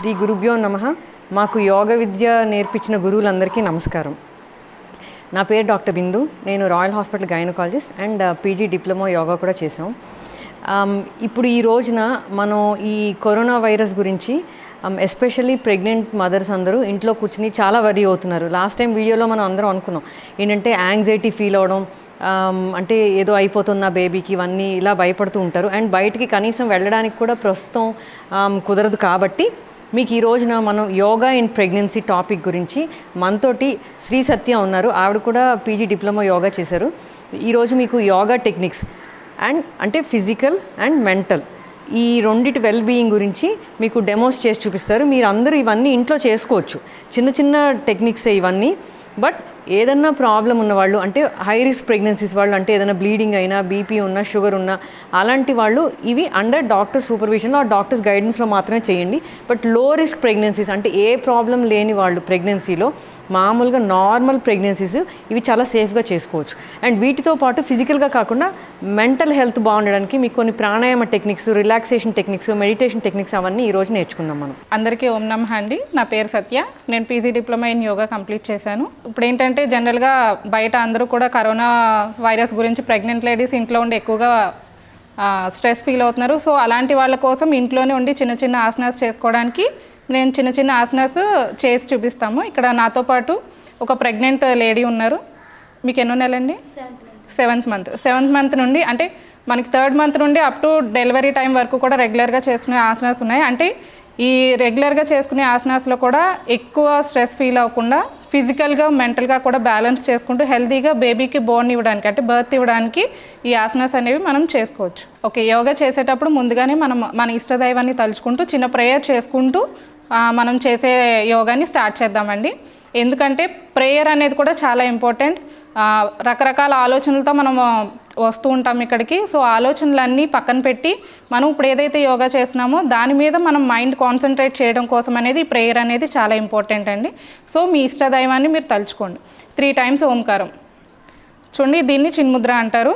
శ్రీ గురుభ్యో నమ. మాకు యోగ విద్య నేర్పించిన గురువులందరికీ నమస్కారం. నా పేరు డాక్టర్ బిందు. నేను royal hospital gynaecologist and PG diploma yoga కూడా చేసాం ఇప్పుడు ఈ రోజున మనం ఈ కరోనా వైరస్ గురించి ఎస్పెషల్లీ ప్రెగ్నెంట్ మదర్స్ అందరూ ఇంట్లో కూర్చుని చాలా వరీ అవుతున్నారు. లాస్ట్ టైం వీడియోలో మనం అందరం అనుకున్నాం. ఏంటంటే యాంగ్జైటీ ఫీల్ అవడం అంటే ఏదో అయిపోతున్న బేబీకి ఇవన్నీ ఇలా భయపడుతూ ఉంటారు. అండ్ బయటికి కనీసం వెళ్ళడానికి కూడా ప్రస్తుతం కుదరదు కాబట్టి మీకు ఈ రోజున మనం యోగా ఇన్ ప్రెగ్నెన్సీ టాపిక్ గురించి మనతోటి శ్రీ సత్య ఉన్నారు. ఆవిడ కూడా పీజీ డిప్లొమా యోగా చేశారు. ఈరోజు మీకు యోగా టెక్నిక్స్ అండ్ అంటే ఫిజికల్ అండ్ మెంటల్ ఈ రెండిటి వెల్ బీయింగ్ గురించి మీకు డెమోస్ చేసి చూపిస్తారు. మీరు అందరూ ఇవన్నీ ఇంట్లో చేసుకోవచ్చు. చిన్న చిన్న టెక్నిక్సే ఇవన్నీ. బట్ ఏదన్నా ప్రాబ్లం ఉన్న వాళ్ళు అంటే హై రిస్క్ ప్రెగ్నెన్సీస్ వాళ్ళు అంటే ఏదైనా బ్లీడింగ్ అయినా బీపీ ఉన్నా షుగర్ ఉన్నా అలాంటి వాళ్ళు ఇవి అండర్ డాక్టర్ సూపర్విజన్లో ఆ డాక్టర్స్ గైడెన్స్లో మాత్రమే చేయండి. బట్లో రిస్క్ ప్రెగ్నెన్సీస్ అంటే ఏ ప్రాబ్లం లేని వాళ్ళు ప్రెగ్నెన్సీలో మామూలుగా నార్మల్ ప్రెగ్నెన్సీస్ ఇవి చాలా సేఫ్గా చేసుకోవచ్చు. అండ్ వీటితో పాటు ఫిజికల్గా కాకుండా మెంటల్ హెల్త్ బాగుండడానికి మీకు కొన్ని pranayama techniques relaxation techniques meditation techniques అవన్నీ ఈరోజు నేర్చుకుందాం మనం. అందరికీ ఓం నమః అండి. నా పేరు సత్య. నేను PG diploma in yoga complete చేశాను. ఇప్పుడు ఏంటంటే జనరల్గా బయట అందరూ కూడా కరోనా వైరస్ గురించి ప్రెగ్నెంట్ లేడీస్ ఇంట్లో ఉండి ఎక్కువగా స్ట్రెస్ ఫీల్ అవుతున్నారు. సో అలాంటి వాళ్ళ కోసం ఇంట్లోనే ఉండి చిన్న చిన్న ఆసనాస్ చేసుకోవడానికి నేను చిన్న చిన్న ఆసనాస్ చేసి చూపిస్తాము. ఇక్కడ నాతో పాటు ఒక ప్రెగ్నెంట్ లేడీ ఉన్నారు. మీకు ఎన్నో నెలండి? Seventh month. సెవెంత్ మంత్ నుండి అంటే మనకి థర్డ్ మంత్ నుండి అప్ టు డెలివరీ టైం వరకు కూడా రెగ్యులర్గా చేసుకునే ఆసనాస్ ఉన్నాయి. అంటే ఈ రెగ్యులర్గా చేసుకునే ఆసనాస్లో కూడా ఎక్కువ స్ట్రెస్ ఫీల్ అవ్వకుండా ఫిజికల్గా మెంటల్గా కూడా బ్యాలెన్స్ చేసుకుంటూ హెల్తీగా బేబీకి బోర్న్ ఇవ్వడానికి అంటే బర్త్ ఇవ్వడానికి ఈ ఆసనాస్ అనేవి మనం చేసుకోవచ్చు. ఓకే యోగా చేసేటప్పుడు ముందుగానే మనం మన ఇష్టదైవాన్ని తలుచుకుంటూ చిన్న ప్రేయర్ చేసుకుంటూ మనం చేసే యోగాని స్టార్ట్ చేద్దామండి. ఎందుకంటే ప్రేయర్ అనేది కూడా చాలా ఇంపార్టెంట్. రకరకాల ఆలోచనలతో మనం వస్తూ ఉంటాం ఇక్కడికి. సో ఆలోచనలన్నీ పక్కన పెట్టి మనం ఇప్పుడు ఏదైతే యోగా చేస్తున్నామో దాని మీద మనం మైండ్ కాన్సన్ట్రేట్ చేయడం కోసం అనేది ప్రేయర్ అనేది చాలా ఇంపార్టెంట్ అండి. సో మీ ఇష్టదైవాన్ని మీరు తలుచుకోండి. త్రీ టైమ్స్ ఓంకారం. చూడండి దీన్ని చిన్ముద్ర అంటారు.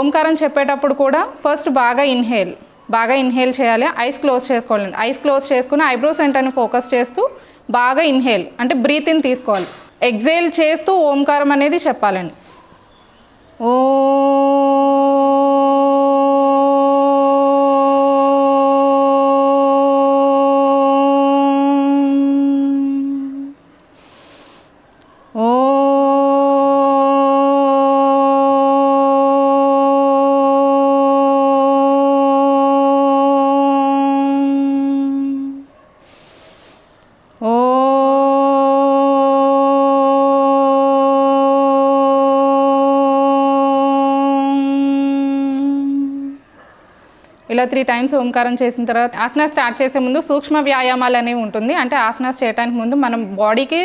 ఓంకారం చెప్పేటప్పుడు కూడా ఫస్ట్ బాగా ఇన్హేల్. బాగా ఇన్హేల్ చేయాలి. ఐస్ క్లోజ్ చేసుకోవాలండి. ఐస్ క్లోజ్ చేసుకుని ఐబ్రో సెంటర్ని ఫోకస్ చేస్తూ బాగా ఇన్హేల్. అంటే బ్రీత్ ఇన్ తీసుకోవాలి. ఎగ్జేల్ చేస్తూ ఓంకారం అనేది చెప్పాలండి. ఓ ఇలా త్రీ టైమ్స్ ఓంకారం చేసిన తర్వాత ఆసనా స్టార్ట్ చేసే ముందు సూక్ష్మ వ్యాయామాలు అనేవి ఉంటుంది. అంటే ఆసనాస్ చేయడానికి ముందు మనం బాడీకి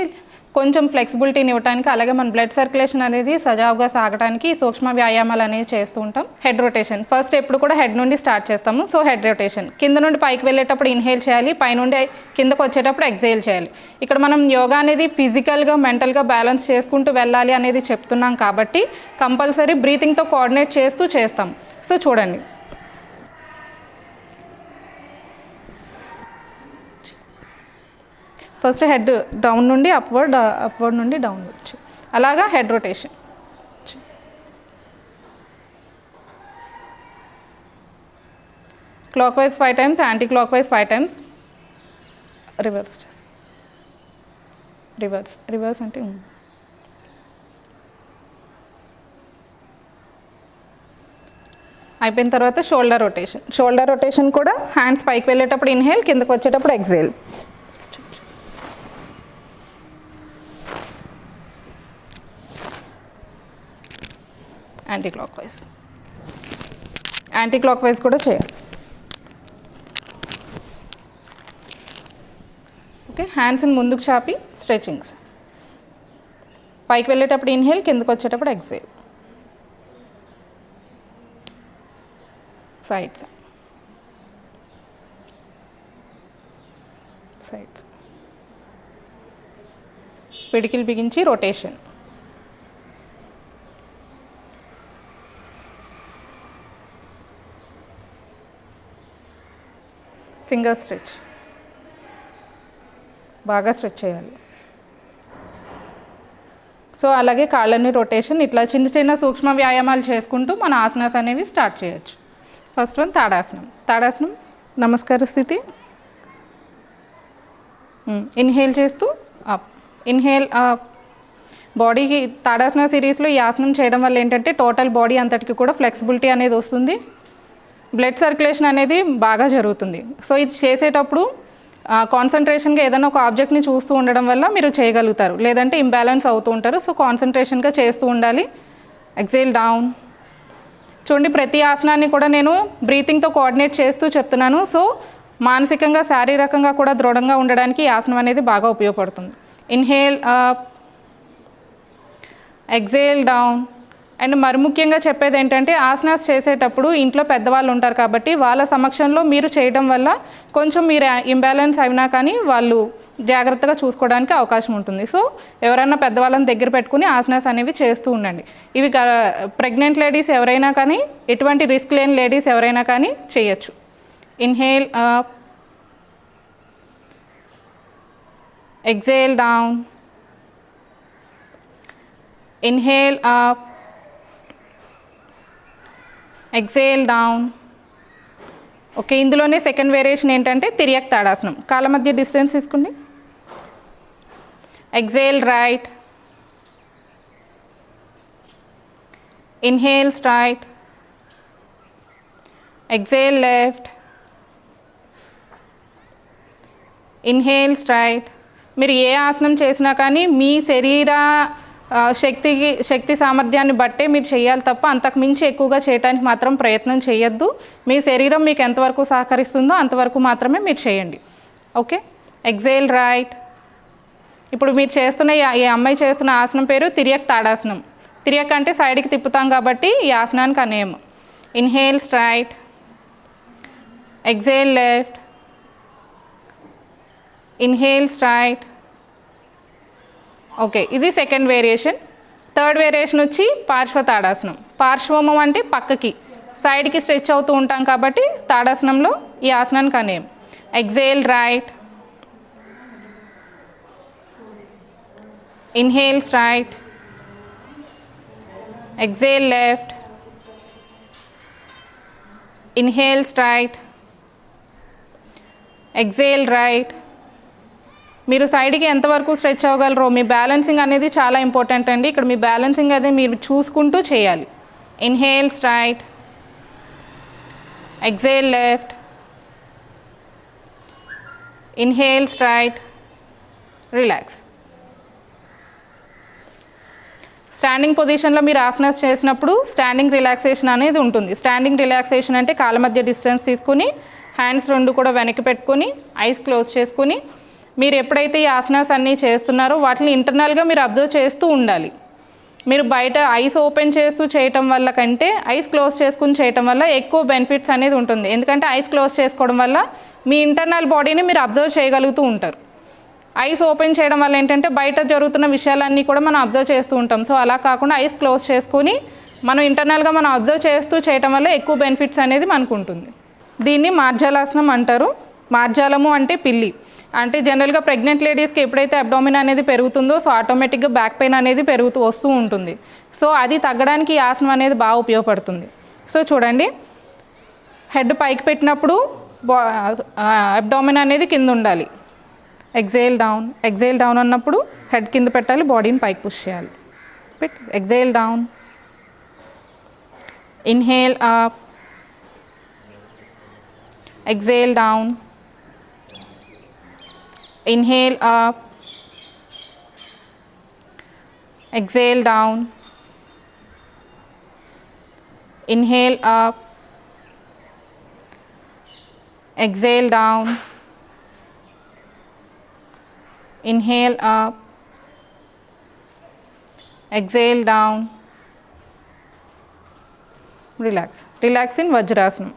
కొంచెం ఫ్లెక్సిబిలిటీని ఇవ్వడానికి అలాగే మన బ్లడ్ సర్క్యులేషన్ అనేది సజావుగా సాగడానికి సూక్ష్మ వ్యాయామాలు అనేవి చేస్తూ ఉంటాం. హెడ్ రొటేషన్ ఫస్ట్ ఎప్పుడు కూడా హెడ్ నుండి స్టార్ట్ చేస్తాము. సో హెడ్ రొటేషన్ కింద నుండి పైకి వెళ్ళేటప్పుడు ఇన్హేల్ చేయాలి. పైనుండి కిందకు వచ్చేటప్పుడు ఎగ్జైల్ చేయాలి. ఇక్కడ మనం యోగా అనేది ఫిజికల్గా మెంటల్గా బ్యాలెన్స్ చేసుకుంటూ వెళ్ళాలి అనేది చెప్తున్నాం కాబట్టి కంపల్సరీ బ్రీతింగ్తో కోఆర్డినేట్ చేస్తూ చేస్తాం. సో చూడండి. ఫస్ట్ హెడ్ డౌన్ నుండి అప్వర్డ్ అప్వర్డ్ నుండి డౌన్వర్డ్ అలాగా head rotation. Clockwise five times anti clockwise five times. Reverse చేసి. రివర్స్ రివర్స్ అంటే అయిపోయిన తర్వాత షోల్డర్ రొటేషన్. షోల్డర్ రొటేషన్ కూడా హ్యాండ్స్ పైకి వెళ్ళేటప్పుడు ఇన్హేల్ కిందకు వచ్చేటప్పుడు exhale. Anti clockwise anti clockwise కూడా చేయాలి. ఓకే హ్యాండ్స్ని ముందుకు చాపి స్ట్రెచింగ్స్ పైకి వెళ్ళేటప్పుడు ఇన్హేల్ కిందకు వచ్చేటప్పుడు ఎగ్జేల్ సైడ్స్ సైడ్స్ పిడికిలు బిగించి రొటేషన్ ఫింగర్ స్ట్రెచ్. బాగా స్ట్రెచ్ చేయాలి. సో అలాగే కాళ్ళని రొటేషన్ ఇట్లా చిన్న చిన్న సూక్ష్మ వ్యాయామాలు చేసుకుంటూ మన ఆసనాస్ అనేవి స్టార్ట్ చేయొచ్చు. First one తాడాసనం. తాడాసనం నమస్కార స్థితి. ఇన్హేల్ చేస్తూ అప్. ఇన్హేల్ అప్ బాడీకి తాడాసన సిరీస్లో ఈ ఆసనం చేయడం వల్ల ఏంటంటే టోటల్ బాడీ అంతటికి కూడా ఫ్లెక్సిబిలిటీ అనేది వస్తుంది. బ్లడ్ సర్క్యులేషన్ అనేది బాగా జరుగుతుంది. సో ఇది చేసేటప్పుడు కాన్సన్ట్రేషన్గా ఏదైనా ఒక ఆబ్జెక్ట్ని చూస్తూ ఉండడం వల్ల మీరు చేయగలుగుతారు. లేదంటే ఇంబ్యాలెన్స్ అవుతూ ఉంటారు. సో కాన్సన్ట్రేషన్గా చేస్తూ ఉండాలి. ఎగ్జైల్ డౌన్ చూడండి ప్రతి ఆసనాన్ని కూడా నేను బ్రీతింగ్తో కోఆర్డినేట్ చేస్తూ చెప్తున్నాను. సో మానసికంగా శారీరకంగా కూడా దృఢంగా ఉండడానికి ఈ ఆసనం అనేది బాగా ఉపయోగపడుతుంది. Inhale up exhale down and మరి ముఖ్యంగా చెప్పేది ఏంటంటే ఆసనాస్ చేసేటప్పుడు ఇంట్లో పెద్దవాళ్ళు ఉంటారు కాబట్టి వాళ్ళ సమక్షంలో మీరు చేయడం వల్ల కొంచెం మీరు ఇంబ్యాలెన్స్ అయినా కానీ వాళ్ళు జాగ్రత్తగా చూసుకోవడానికి అవకాశం ఉంటుంది. సో ఎవరైనా పెద్దవాళ్ళని దగ్గర పెట్టుకుని ఆసనాస్ అనేవి చేస్తూ ఉండండి. ఇవి ప్రెగ్నెంట్ లేడీస్ ఎవరైనా కానీ ఎటువంటి రిస్క్ లేని లేడీస్ ఎవరైనా కానీ చేయొచ్చు. Inhale up exhale down inhale up exhale down okay ఇందులోనే సెకండ్ వేరియేషన్ ఏంటంటే తిరియక్ తాడాసనం. కాళ్ళ మధ్య డిస్టెన్స్ తీసుకోండి. Exhale right inhale straight exhale left inhale straight మీరు ఏ ఆసనం చేసినా కానీ మీ శరీర శక్తికి శక్తి సామర్థ్యాన్ని బట్టే మీరు చేయాలి తప్ప అంతకు మించి ఎక్కువగా చేయడానికి మాత్రం ప్రయత్నం చేయొద్దు. మీ శరీరం మీకు ఎంతవరకు సహకరిస్తుందో అంతవరకు మాత్రమే మీరు చేయండి. ఓకే? ఎగ్జైల్ రైట్ ఇప్పుడు మీరు చేస్తున్న ఈ- అమ్మాయి చేస్తున్న ఆసనం పేరు తిరియక్ తాడాసనం. తిరియక్ అంటే సైడ్కి తిప్పుతాం కాబట్టి ఈ ఆసనానికి ఆ name. Inhale straight exhale left inhale straight okay ఇది సెకండ్ వేరియేషన్ థర్డ్ వేరియేషన్ వచ్చి పార్శ్వ తాడాసనం పార్శ్వమం అంటే పక్కకి. సైడ్కి స్ట్రెచ్ అవుతూ ఉంటాం కాబట్టి తాడాసనంలో ఈ ఆసనానికి అనేం exhale right inhale straight exhale left inhale straight exhale right మీరు సైడ్కి ఎంతవరకు స్ట్రెచ్ అవ్వగలరో మీ బ్యాలెన్సింగ్ అనేది చాలా ఇంపార్టెంట్ అండి. ఇక్కడ మీ బ్యాలెన్సింగ్ అది మీరు చూసుకుంటూ చేయాలి. Inhale straight. Exhale left. Inhale straight. Relax. Standing పొజిషన్లో మీరు ఆసనాస్ చేసినప్పుడు స్టాండింగ్ రిలాక్సేషన్ అనేది ఉంటుంది. స్టాండింగ్ రిలాక్సేషన్ అంటే కాళ్ళ మధ్య డిస్టెన్స్ తీసుకుని హ్యాండ్స్ రెండు కూడా వెనక్కి పెట్టుకొని ఐస్ క్లోజ్ చేసుకుని మీరు ఎప్పుడైతే ఈ ఆసనాస్ అన్నీ చేస్తున్నారో వాటిని ఇంటర్నల్గా మీరు అబ్జర్వ్ చేస్తూ ఉండాలి. మీరు బయట ఐస్ ఓపెన్ చేస్తూ చేయటం వల్ల కంటే ఐస్ క్లోజ్ చేసుకుని చేయటం వల్ల ఎక్కువ బెనిఫిట్స్ అనేది ఉంటుంది. ఎందుకంటే ఐస్ క్లోజ్ చేసుకోవడం వల్ల మీ ఇంటర్నల్ బాడీని మీరు అబ్జర్వ్ చేయగలుగుతూ ఉంటారు. ఐస్ ఓపెన్ చేయడం వల్ల ఏంటంటే బయట జరుగుతున్న విషయాలన్నీ కూడా మనం అబ్జర్వ్ చేస్తూ ఉంటాం. సో అలా కాకుండా ఐస్ క్లోజ్ చేసుకుని మనం ఇంటర్నల్గా మనం అబ్జర్వ్ చేస్తూ చేయటం వల్ల ఎక్కువ బెనిఫిట్స్ అనేది మనకు ఉంటుంది. దీన్ని మార్జాలాసనం అంటారు. మార్జాలము అంటే పిల్లి. అంటే జనరల్గా ప్రెగ్నెంట్ లేడీస్కి ఎప్పుడైతే అబ్డోమిన్ అనేది పెరుగుతుందో సో ఆటోమేటిక్గా బ్యాక్ పెయిన్ అనేది పెరుగుతూ వస్తూ ఉంటుంది. సో అది తగ్గడానికి ఈ ఆసనం అనేది బాగా ఉపయోగపడుతుంది. సో చూడండి. హెడ్ పైకి పెట్టినప్పుడు అబ్డోమిన్ అనేది కింద ఉండాలి. ఎగ్జైల్ డౌన్ ఎగ్జైల్ డౌన్ అన్నప్పుడు హెడ్ కింద పెట్టాలి బాడీని పైకి పుష్ చేయాలి. పెట్ exhale down inhale up exhale down inhale up. Exhale down inhale up. Exhale down Inhale up. Exhale down. Relax relax in Vajrasana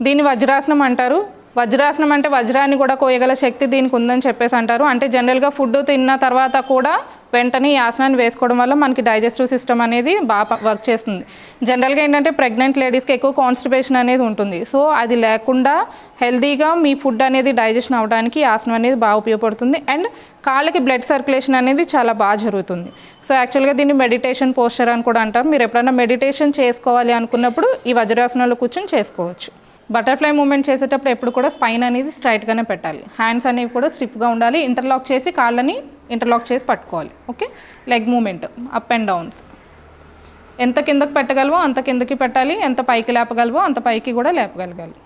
దీన్ని వజ్రాసనం అంటారు. వజ్రాసనం అంటే వజ్రాన్ని కూడా కోయగల శక్తి దీనికి ఉందని చెప్పేసి అంటారు. అంటే జనరల్గా ఫుడ్ తిన్న తర్వాత కూడా వెంటనే ఈ ఆసనాన్ని వేసుకోవడం వల్ల మనకి డైజెస్టివ్ సిస్టమ్ అనేది బాగా వర్క్ చేస్తుంది. జనరల్గా ఏంటంటే ప్రెగ్నెంట్ లేడీస్కి ఎక్కువ కాన్స్టిపేషన్ అనేది ఉంటుంది. సో అది లేకుండా హెల్తీగా మీ ఫుడ్ అనేది డైజెషన్ అవ్వడానికి ఆసనం అనేది బాగా ఉపయోగపడుతుంది. అండ్ కాళ్ళకి బ్లడ్ సర్క్యులేషన్ అనేది చాలా బాగా జరుగుతుంది. సో యాక్చువల్గా దీన్ని మెడిటేషన్ పోస్చర్ అని కూడా అంటారు. మీరు ఎప్పుడైనా మెడిటేషన్ చేసుకోవాలి అనుకున్నప్పుడు ఈ వజ్రాసనంలో కూర్చొని చేసుకోవచ్చు. బటర్ఫ్లై మూమెంట్ చేసేటప్పుడు ఎప్పుడు కూడా స్పైన్ అనేది స్ట్రైట్గానే పెట్టాలి. హ్యాండ్స్ అనేవి కూడా స్టిఫ్గా ఉండాలి. ఇంటర్లాక్ చేసి కాళ్ళని ఇంటర్లాక్ చేసి పట్టుకోవాలి. Okay leg movement up and downs ఎంత కిందకి పెట్టగలవో అంత కిందకి పెట్టాలి. ఎంత పైకి లేపగలవో అంత పైకి కూడా లేపగలగాలి.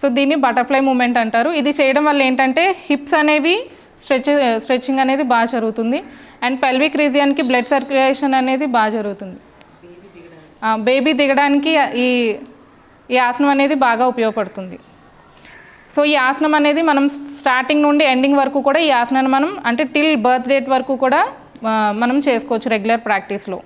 సో దీన్ని బటర్ఫ్లై మూమెంట్ అంటారు. ఇది చేయడం వల్ల ఏంటంటే హిప్స్ అనేవి స్ట్రెచ్ స్ట్రెచ్చింగ్ అనేది బాగా జరుగుతుంది. అండ్ పెల్విక్ రీజియన్కి బ్లడ్ సర్క్యులేషన్ అనేది బాగా జరుగుతుంది. బేబీ దిగడానికి ఈ ఈ ఆసనం అనేది బాగా ఉపయోగపడుతుంది. సో ఈ ఆసనం అనేది మనం స్టార్టింగ్ నుండి ఎండింగ్ వరకు కూడా ఈ ఆసనాన్ని మనం అంటే టిల్ బర్త్ డేట్ వరకు కూడా మనం చేసుకోవచ్చు రెగ్యులర్ ప్రాక్టీస్లో.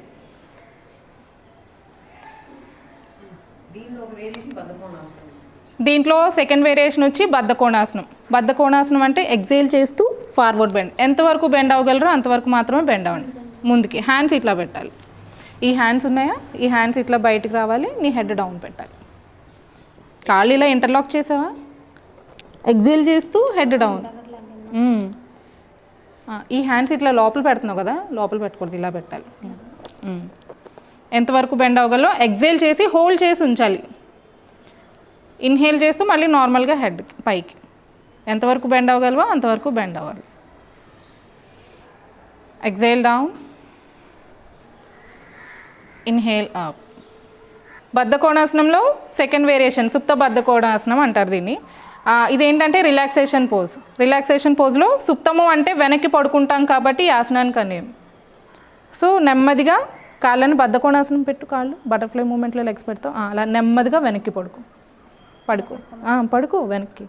దీంట్లో సెకండ్ వేరియేషన్ వచ్చి బద్ధకోణాసనం. బద్ధకోణాసనం అంటే ఎగ్జైల్ చేస్తూ ఫార్వర్డ్ బెండ్ ఎంతవరకు బెండ్ అవ్వగలరో అంతవరకు మాత్రమే బెండ్ అవ్వండి. ముందుకి హ్యాండ్స్ ఇట్లా పెట్టాలి. ఈ హ్యాండ్స్ ఉన్నాయా? ఈ హ్యాండ్స్ ఇట్లా బయటికి రావాలి నీ హెడ్ డౌన్ పెట్టాలి. కాళ్ళు ఇలా ఇంటర్లాక్ చేసావా? ఎగ్జిల్ చేస్తూ హెడ్ డౌన్. ఈ హ్యాండ్స్ ఇట్లా లోపల పెడుతున్నావు కదా లోపల పెట్టకూడదు ఇలా పెట్టాలి. ఎంతవరకు బెండ్ అవ్వగలో ఎగ్జైల్ చేసి హోల్డ్ చేసి ఉంచాలి. ఇన్హేల్ చేస్తూ మళ్ళీ నార్మల్గా హెడ్ పైకి. ఎంతవరకు బెండ్ అవ్వగలవో అంతవరకు బెండ్ అవ్వాలి. Exhale down. ఇన్హేల్ అప్ బద్ధకోణాసనంలో సెకండ్ వేరియేషన్ సుప్త బద్ధకోణాసనం అంటారు దీన్ని. ఇదేంటంటే రిలాక్సేషన్ పోజ్ రిలాక్సేషన్ పోజ్లో సుప్తము అంటే వెనక్కి పడుకుంటాం కాబట్టి ఆసనానికి అనేవి సో నెమ్మదిగా కాళ్ళని బద్ధకోణాసనం పెట్టు కాళ్ళు బటర్ఫ్లై మూమెంట్లో లెగ్స్ పెడతాం అలా నెమ్మదిగా వెనక్కి పడుకో. పడుకో. పడుకో వెనక్కి.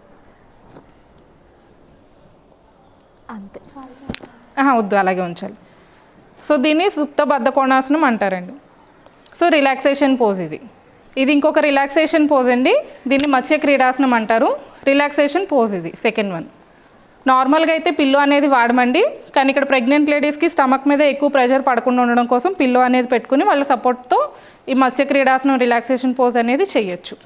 అంతే. వద్దు అలాగే ఉంచాలి. సో దీన్ని సుప్త బద్ధకోణాసనం అంటారండి. సో రిలాక్సేషన్ పోజ్ ఇది. ఇది ఇంకొక రిలాక్సేషన్ పోజ్ అండి. దీన్ని మత్స్య క్రీడాసనం అంటారు. రిలాక్సేషన్ పోజ్ ఇది సెకండ్ వన్. నార్మల్గా అయితే పిల్లో అనేది వాడమండి. కానీ ఇక్కడ ప్రెగ్నెంట్ లేడీస్కి స్టమక్ మీద ఎక్కువ ప్రెషర్ పడకుండా ఉండడం కోసం పిల్లో అనేది పెట్టుకుని వాళ్ళ సపోర్ట్తో ఈ మత్స్య క్రీడాసనం రిలాక్సేషన్ పోజ్ అనేది చేయొచ్చు.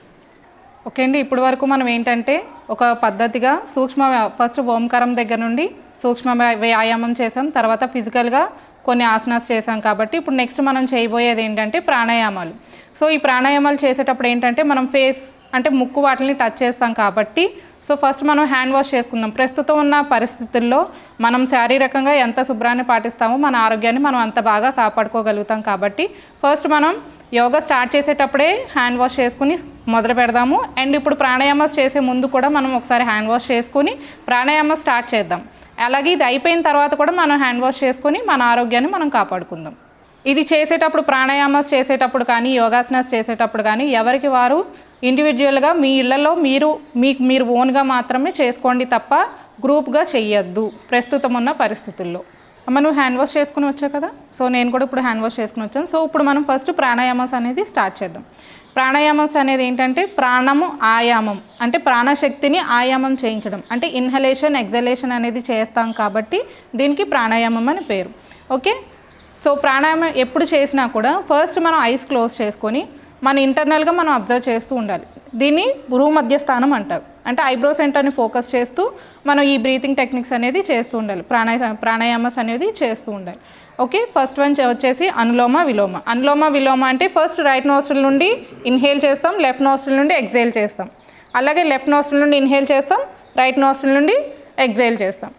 ఓకే అండి. ఇప్పటి వరకు మనం ఏంటంటే ఒక పద్ధతిగా సూక్ష్మ ఫస్ట్ ఓంకారం దగ్గర నుండి సూక్ష్మ వ్యాయామం చేసాం. తర్వాత ఫిజికల్గా కొన్ని ఆసనాస్ చేసాం కాబట్టి ఇప్పుడు నెక్స్ట్ మనం చేయబోయేది ఏంటంటే ప్రాణాయామాలు. సో ఈ ప్రాణాయామాలు చేసేటప్పుడు ఏంటంటే మనం ఫేస్ అంటే ముక్కు వాటిని టచ్ చేస్తాం కాబట్టి సో ఫస్ట్ మనం హ్యాండ్ వాష్ చేసుకుందాం. ప్రస్తుతం ఉన్న పరిస్థితుల్లో మనం శారీరకంగా ఎంత శుభ్రాన్ని పాటిస్తామో మన ఆరోగ్యాన్ని మనం అంత బాగా కాపాడుకోగలుగుతాం కాబట్టి ఫస్ట్ మనం యోగా స్టార్ట్ చేసేటప్పుడే హ్యాండ్ వాష్ చేసుకుని మొదలు పెడదాము. అండ్ ఇప్పుడు ప్రాణాయామాస్ చేసే ముందు కూడా మనం ఒకసారి హ్యాండ్ వాష్ చేసుకుని ప్రాణాయామం స్టార్ట్ చేద్దాం. అలాగే ఇది అయిపోయిన తర్వాత కూడా మనం హ్యాండ్ వాష్ చేసుకొని మన ఆరోగ్యాన్ని మనం కాపాడుకుందాం. ఇది చేసేటప్పుడు ప్రాణాయామాస్ చేసేటప్పుడు కానీ యోగాసనాస్ చేసేటప్పుడు కానీ ఎవరికి వారు ఇండివిజువల్గా మీ ఇళ్ళలో మీరు మీకు మీరు ఓన్గా మాత్రమే చేసుకోండి తప్ప గ్రూప్గా చెయ్యొద్దు ప్రస్తుతం ఉన్న పరిస్థితుల్లో. మనం హ్యాండ్ వాష్ చేసుకుని వచ్చావు కదా? సో నేను కూడా ఇప్పుడు హ్యాండ్ వాష్ చేసుకుని వచ్చాను. సో ఇప్పుడు మనం ఫస్ట్ ప్రాణాయామస్ అనేది స్టార్ట్ చేద్దాం. ప్రాణాయామస్ అనేది ఏంటంటే ప్రాణము ఆయామం. అంటే ప్రాణశక్తిని ఆయామం చేయించడం. అంటే ఇన్హలేషన్ ఎగ్జలేషన్ అనేది చేస్తాం కాబట్టి దీనికి ప్రాణాయామం అని పేరు. ఓకే? సో ప్రాణాయామం ఎప్పుడు చేసినా కూడా ఫస్ట్ మనం ఐస్ క్లోజ్ చేసుకొని మన ఇంటర్నల్గా మనం అబ్జర్వ్ చేస్తూ ఉండాలి. దీన్ని భూమధ్య స్థానం అంటారు. అంటే ఐబ్రో సెంటర్ని ఫోకస్ చేస్తూ మనం ఈ బ్రీతింగ్ టెక్నిక్స్ అనేది చేస్తూ ఉండాలి. ప్రాణాయ ప్రాణాయామస్ అనేది చేస్తూ ఉండాలి. ఓకే? ఫస్ట్ వన్ వచ్చేసి అనులోమ విలోమ. అనులోమ విలోమ అంటే ఫస్ట్ రైట్ నోస్ట్రల్ నుండి ఇన్హేల్ చేస్తాం లెఫ్ట్ నోస్ట్రల్ నుండి ఎగ్జైల్ చేస్తాం. అలాగే లెఫ్ట్ నోస్ట్రల్ నుండి ఇన్హేల్ చేస్తాం రైట్ నోస్ట్రల్ నుండి ఎగ్జైల్ చేస్తాం.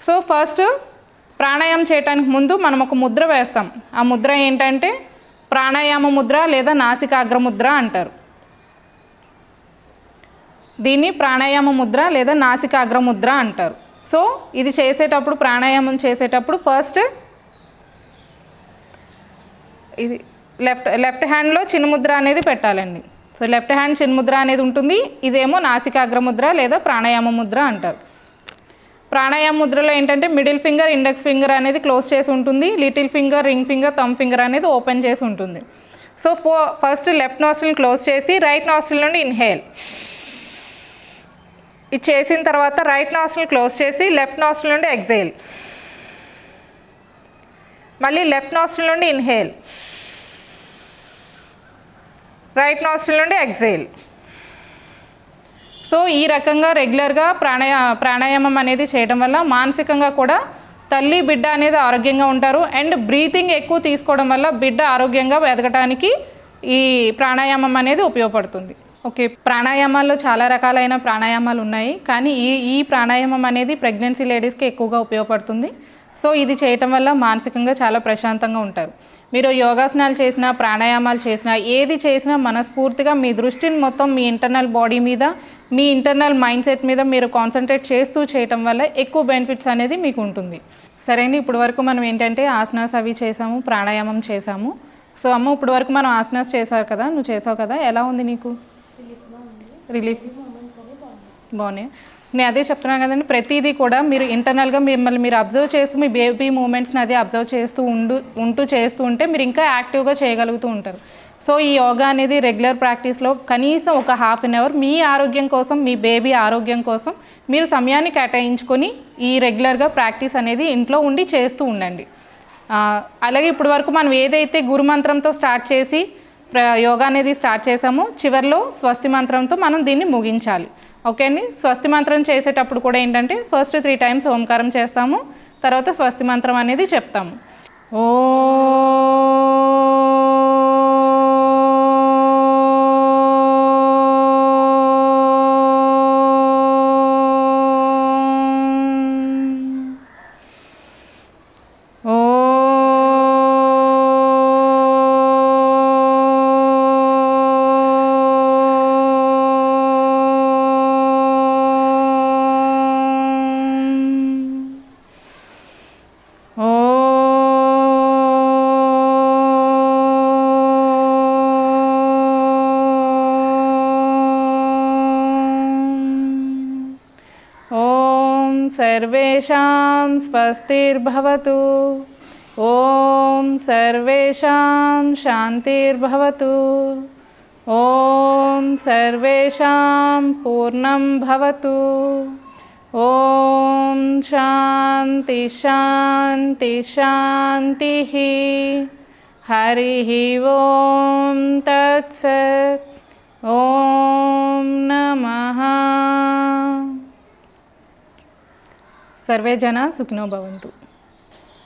సో ఫస్ట్ ప్రాణాయామం చేయడానికి ముందు మనం ఒక ముద్ర వేస్తాం. ఆ ముద్ర ఏంటంటే ప్రాణాయామ ముద్ర లేదా నాసికాగ్ర ముద్ర అంటారు. దీన్ని ప్రాణాయామ ముద్ర లేదా నాసికాగ్ర ముద్ర అంటారు. సో ఇది చేసేటప్పుడు ప్రాణాయామం చేసేటప్పుడు ఫస్ట్ ఇది లెఫ్ట్ లెఫ్ట్ హ్యాండ్లో చిన్ముద్ర అనేది పెట్టాలండి. సో లెఫ్ట్ హ్యాండ్ చిన్ముద్ర అనేది ఉంటుంది. ఇదేమో నాసికాగ్ర ముద్ర లేదా ప్రాణాయామ ముద్ర అంటారు. ప్రాణాయామ ముద్రలో ఏంటంటే మిడిల్ ఫింగర్ ఇండెక్స్ ఫింగర్ అనేది క్లోజ్ చేసి ఉంటుంది. Little finger ring finger thumb finger అనేది ఓపెన్ చేసి ఉంటుంది. సో ఫో ఫస్ట్ లెఫ్ట్ నాస్ట్రిల్ క్లోజ్ చేసి రైట్ నాస్ట్రిల్ నుండి ఇన్హేల్ ఇది చేసిన తర్వాత రైట్ నాస్ట్రల్ క్లోజ్ చేసి లెఫ్ట్ నాస్ట్రల్ నుండి ఎగ్జైల్. మళ్ళీ లెఫ్ట్ నాస్ట్రల్ నుండి ఇన్హేల్. రైట్ నాస్ట్రల్ నుండి ఎగ్జైల్. సో ఈ రకంగా రెగ్యులర్గా ప్రాణాయా ప్రాణాయామం అనేది చేయడం వల్ల మానసికంగా కూడా తల్లి బిడ్డ అనేది ఆరోగ్యంగా ఉంటారు. అండ్ బ్రీతింగ్ ఎక్కువ తీసుకోవడం వల్ల బిడ్డ ఆరోగ్యంగా ఎదగటానికి ఈ ప్రాణాయామం అనేది ఉపయోగపడుతుంది. ఓకే ప్రాణాయామాల్లో చాలా రకాలైన ప్రాణాయామాలు ఉన్నాయి కానీ ఈ ఈ ప్రాణాయామం అనేది ప్రెగ్నెన్సీ లేడీస్కి ఎక్కువగా ఉపయోగపడుతుంది. సో ఇది చేయటం వల్ల మానసికంగా చాలా ప్రశాంతంగా ఉంటారు. మీరు యోగాసనాలు చేసినా ప్రాణాయామాలు చేసినా ఏది చేసినా మనస్ఫూర్తిగా మీ దృష్టిని మొత్తం మీ ఇంటర్నల్ బాడీ మీద మీ ఇంటర్నల్ మైండ్ సెట్ మీద మీరు కాన్సన్ట్రేట్ చేస్తూ చేయటం వల్ల ఎక్కువ బెనిఫిట్స్ అనేది మీకు ఉంటుంది. సరే అండి ఇప్పుడు వరకు మనం ఏంటంటే ఆసనాస్ అవి చేసాము ప్రాణాయామం చేసాము. సో అమ్మ ఇప్పుడు వరకు మనం ఆసనాస్ చేసారు కదా నువ్వు చేసావు కదా ఎలా ఉంది నీకు? రిలీఫ్ బాగున్నాయి నేను అదే చెప్తున్నాను కదండి ప్రతిదీ కూడా మీరు ఇంటర్నల్గా మిమ్మల్ని మీరు అబ్జర్వ్ చేస్తూ మీ బేబీ మూమెంట్స్ని అది అబ్జర్వ్ చేస్తూ ఉండు ఉంటూ చేస్తూ ఉంటే మీరు ఇంకా యాక్టివ్గా చేయగలుగుతూ ఉంటారు. సో ఈ యోగా అనేది రెగ్యులర్ ప్రాక్టీస్లో కనీసం ఒక హాఫ్ అన్ అవర్ మీ ఆరోగ్యం కోసం మీ బేబీ ఆరోగ్యం కోసం మీరు సమయాన్ని కేటాయించుకొని ఈ రెగ్యులర్గా ప్రాక్టీస్ అనేది ఇంట్లో ఉండి చేస్తూ ఉండండి. అలాగే ఇప్పటి వరకు మనం ఏదైతే గురు మంత్రంతో స్టార్ట్ చేసి యోగా అనేది స్టార్ట్ చేసాము చివరిలో స్వస్తి మంత్రంతో మనం దీన్ని ముగించాలి. ఓకే అండి? స్వస్తి మంత్రం చేసేటప్పుడు కూడా ఏంటంటే ఫస్ట్ త్రీ టైమ్స్ ఓంకారం చేస్తాము. తర్వాత స్వస్తి మంత్రం అనేది చెప్తాము. ఓ सर्वेषां स्वस्तिर्भवतु। ॐ सर्वेषां शान्तिर्भवतु। ॐ सर्वेषां पूर्णं भवतु। ॐ शान्ति शान्ति शान्तिः। हरिः ॐ नमः। సర్వే జన సుఖినో భవంతు.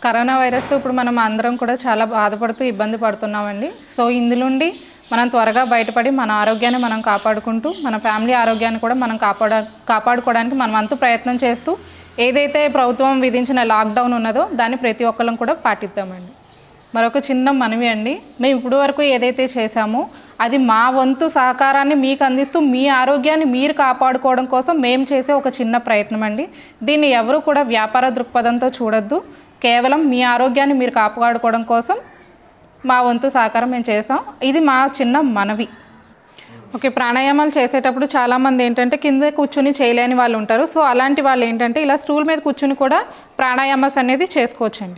కరోనా వైరస్తో ఇప్పుడు మనం అందరం కూడా చాలా బాధపడుతూ ఇబ్బంది పడుతున్నామండి. సో ఇందులోండి మనం త్వరగా బయటపడి మన ఆరోగ్యాన్ని మనం కాపాడుకుంటూ మన ఫ్యామిలీ ఆరోగ్యాన్ని కూడా మనం కాపాడ కాపాడుకోవడానికి మనం అంతు ప్రయత్నం చేస్తూ ఏదైతే ప్రభుత్వం విధించిన లాక్డౌన్ ఉన్నదో దాన్ని ప్రతి ఒక్కరం కూడా పాటిద్దామండి. మరొక చిన్న మనవి అండి. మేము ఇప్పుడు వరకు ఏదైతే చేశామో అది మా వంతు సహకారాన్ని మీకు అందిస్తూ మీ ఆరోగ్యాన్ని మీరు కాపాడుకోవడం కోసం మేము చేసే ఒక చిన్న ప్రయత్నం అండి దీన్ని ఎవరు కూడా వ్యాపార దృక్పథంతో చూడొద్దు. కేవలం మీ ఆరోగ్యాన్ని మీరు కాపాడుకోవడం కోసం మా వంతు సహకారం మేము చేసాం. ఇది మా చిన్న మనవి. ఓకే ప్రాణాయామాలు చేసేటప్పుడు చాలామంది ఏంటంటే కింద కూర్చుని చేయలేని వాళ్ళు ఉంటారు. సో అలాంటి వాళ్ళు ఏంటంటే ఇలా స్టూల్ మీద కూర్చుని కూడా ప్రాణాయామాస్ అనేది చేసుకోవచ్చండి.